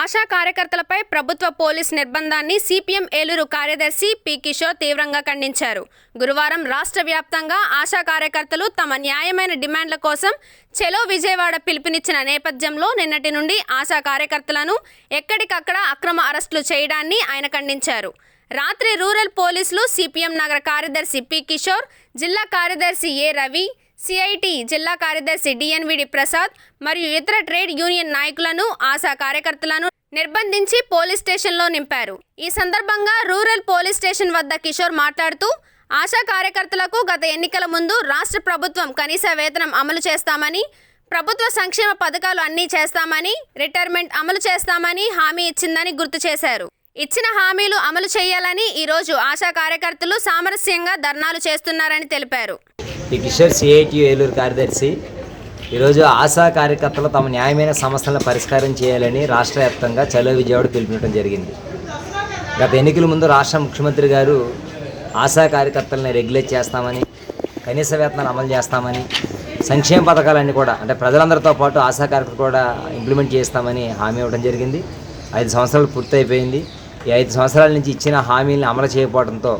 ఆశా కార్యకర్తలపై ప్రభుత్వ police నిర్బంధాన్ని CPM Eluru కార్యదర్శి P Kishore తీవ్రంగా ఖండించారు. గురువారం రాష్ట్ర వ్యాప్తంగా ఆశా కార్యకర్తలు తమ న్యాయమైన డిమాండ్ల కోసం చెలో విజయవాడ పిలుపునిచ్చిన నేపథ్యంలో నిన్నటి నుండి ఆశా కార్యకర్తలను ఎక్కడికక్కడ అక్రమ అరెస్టులు చేయడాన్ని ఆయన ఖండించారు. రాత్రి రూరల్ పోలీసులు సిపిఎం నగర కార్యదర్శి పి కిషోర్ జిల్లా కార్యదర్శి ఏ రవి సిఐటి జిల్లా కార్యదర్శి డిఎన్విడి ప్రసాద్ మరియు ఇతర ట్రేడ్ యూనియన్ నాయకులను ఆశా కార్యకర్తలను నిర్బంధించి పోలీస్ స్టేషన్లో నింపారు. ఈ సందర్భంగా రూరల్ పోలీస్ స్టేషన్ వద్ద కిషోర్ మాట్లాడుతూ ఆశా కార్యకర్తలకు గత ఎన్నికల ముందు రాష్ట్ర ప్రభుత్వం కనీస వేతనం అమలు చేస్తామని ప్రభుత్వ సంక్షేమ పథకాలు అన్నీ చేస్తామని రిటైర్మెంట్ అమలు చేస్తామని హామీ ఇచ్చిందని గుర్తు చేశారు. ఇచ్చిన హామీలు అమలు చేయాలని ఈరోజు ఆశా కార్యకర్తలు సామరస్యంగా ధర్నాలు చేస్తున్నారని తెలిపారు. కిషోర్ సిఐటి ఏలూరు కార్యదర్శి ఈరోజు ఆశా కార్యకర్తలు తమ న్యాయమైన సమస్యలను పరిష్కారం చేయాలని రాష్ట్ర వ్యాప్తంగా చలో విజయవాడ పిలుపునివ్వడం జరిగింది. గత ఎన్నికల ముందు రాష్ట్ర ముఖ్యమంత్రి గారు ఆశా కార్యకర్తలని రెగ్యులేట్ చేస్తామని కనీస వేతనాలు అమలు చేస్తామని సంక్షేమ పథకాలన్నీ కూడా అంటే ప్రజలందరితో పాటు ఆశా కార్యకర్తలు కూడా ఇంప్లిమెంట్ చేస్తామని హామీ ఇవ్వడం జరిగింది. ఐదు సంవత్సరాలు పూర్తయిపోయింది. ఈ ఐదు సంవత్సరాల నుంచి ఇచ్చిన హామీలను అమలు చేయకపోవడంతో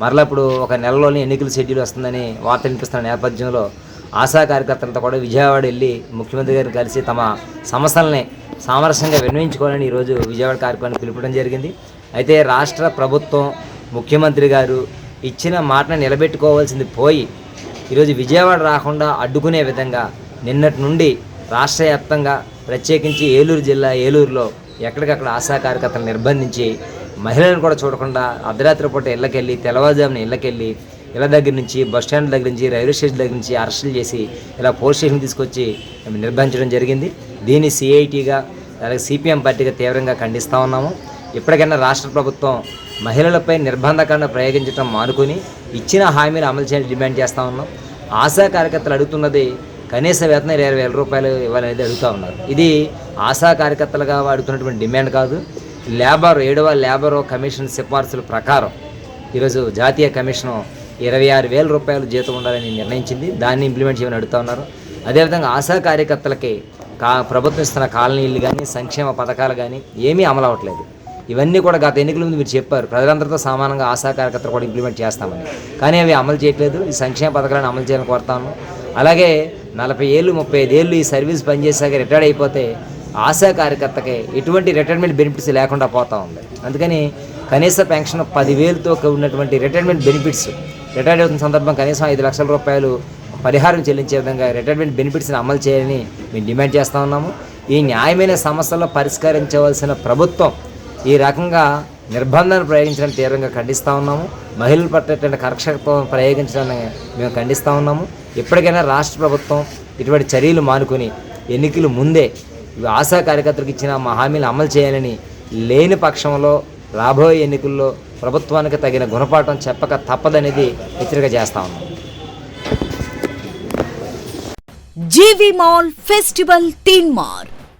మరలా ఇప్పుడు ఒక నెలలోనే ఎన్నికల షెడ్యూల్ వస్తుందని వార్త వినిపిస్తున్న నేపథ్యంలో ఆశా కార్యకర్తలతో కూడా విజయవాడ వెళ్ళి ముఖ్యమంత్రి గారిని కలిసి తమ సమస్యల్ని సామరస్యంగా విన్నవించుకోవాలని ఈరోజు విజయవాడ కార్యక్రమాన్ని పిలుపడం జరిగింది. అయితే రాష్ట్ర ప్రభుత్వం ముఖ్యమంత్రి గారు ఇచ్చిన మాటను నిలబెట్టుకోవాల్సింది పోయి ఈరోజు విజయవాడ రాకుండా అడ్డుకునే విధంగా నిన్నటి నుండి రాష్ట్ర వ్యాప్తంగా ప్రత్యేకించి ఏలూరు జిల్లా ఏలూరులో ఎక్కడికక్కడ ఆశా కార్యకర్తలు నిర్బంధించి మహిళలను కూడా చూడకుండా అర్ధరాత్రి పూట ఇళ్ళకెళ్ళి తెల్లవారుజామున ఇళ్ళకెళ్ళి ఇళ్ళ దగ్గర నుంచి బస్ స్టాండ్ దగ్గర నుంచి రైల్వే స్టేషన్ దగ్గర నుంచి అరెస్టులు చేసి ఇలా పోలీస్ స్టేషన్ తీసుకొచ్చి నిర్బంధించడం జరిగింది. దీన్ని సిఐటిగా అలాగే సిపిఎం పార్టీగా తీవ్రంగా ఖండిస్తూ ఉన్నాము. ఇప్పటికైనా రాష్ట్ర ప్రభుత్వం మహిళలపై నిర్బంధకాలను ప్రయోగించడం మానుకొని ఇచ్చిన హామీలు అమలు చేయాలని డిమాండ్ చేస్తూ ఉన్నాం. ఆశా కార్యకర్తలు అడుగుతున్నది కనీస వేతనం ఇరవై వేల రూపాయలు ఇవ్వాలనేది అడుగుతూ ఉన్నారు. ఇది ఆశా కార్యకర్తలుగా అడుగుతున్నటువంటి డిమాండ్ కాదు. లేబర్ ఏడవ లేబర్ కమిషన్ సిఫార్సుల ప్రకారం ఈరోజు జాతీయ కమిషన్ ఇరవై ఆరు వేల రూపాయలు జీతం ఉండాలని నిర్ణయించింది. దాన్ని ఇంప్లిమెంట్ చేయమని అడుగుతా ఉన్నారు. అదేవిధంగా ఆశా కార్యకర్తలకి కా ప్రభుత్వం ఇస్తున్న కాలనీళ్ళు కానీ సంక్షేమ పథకాలు కానీ ఏమీ అమలు అవ్వట్లేదు. ఇవన్నీ కూడా గత ఎన్నికల ముందు మీరు చెప్పారు. ప్రజలందరితో సమానంగా ఆశా కార్యకర్తలు కూడా ఇంప్లిమెంట్ చేస్తామని. కానీ అవి అమలు చేయట్లేదు. ఈ సంక్షేమ పథకాలను అమలు చేయాలని కోరుతాను అలాగే నలభై ఏళ్ళు ముప్పై ఐదేళ్ళు ఏళ్ళు ఈ సర్వీస్ పనిచేసాక రిటైర్డ్ అయిపోతే ఆశా కార్యకర్తకి ఎటువంటి రిటైర్మెంట్ బెనిఫిట్స్ లేకుండా పోతా ఉంది. అందుకని కనీస పెన్షన్ పదివేలతో ఉన్నటువంటి రిటైర్మెంట్ బెనిఫిట్స్ రిటైర్డ్ అవుతున్న సందర్భం కనీసం ఐదు లక్షల రూపాయలు పరిహారం చెల్లించే విధంగా రిటైర్మెంట్ బెనిఫిట్స్ని అమలు చేయాలని మేము డిమాండ్ చేస్తూ ఉన్నాము. ఈ న్యాయమైన సమస్యలను పరిష్కరించవలసిన ప్రభుత్వం ఈ రకంగా నిర్బంధాన్ని ప్రయోగించడం తీవ్రంగా ఖండిస్తూ ఉన్నాము. మహిళలు పట్టేటువంటి కరక్షకత్వం ప్రయోగించడాన్ని మేము ఖండిస్తూ ఉన్నాము. ఎప్పటికైనా రాష్ట్ర ప్రభుత్వం ఇటువంటి చర్యలు మానుకొని ఎన్నికలు ముందే ఆశా కార్యకర్తలకు ఇచ్చిన మా హామీలు అమలు చేయాలని లేని పక్షంలో రాబోయే ఎన్నికల్లో ప్రభుత్వానికి తగిన గుణపాఠం చెప్పక తప్పదనేది హెచ్చరిక చేస్తా ఉన్నాం జీవి మాల్ ఫెస్టివల్ తీన్ మార్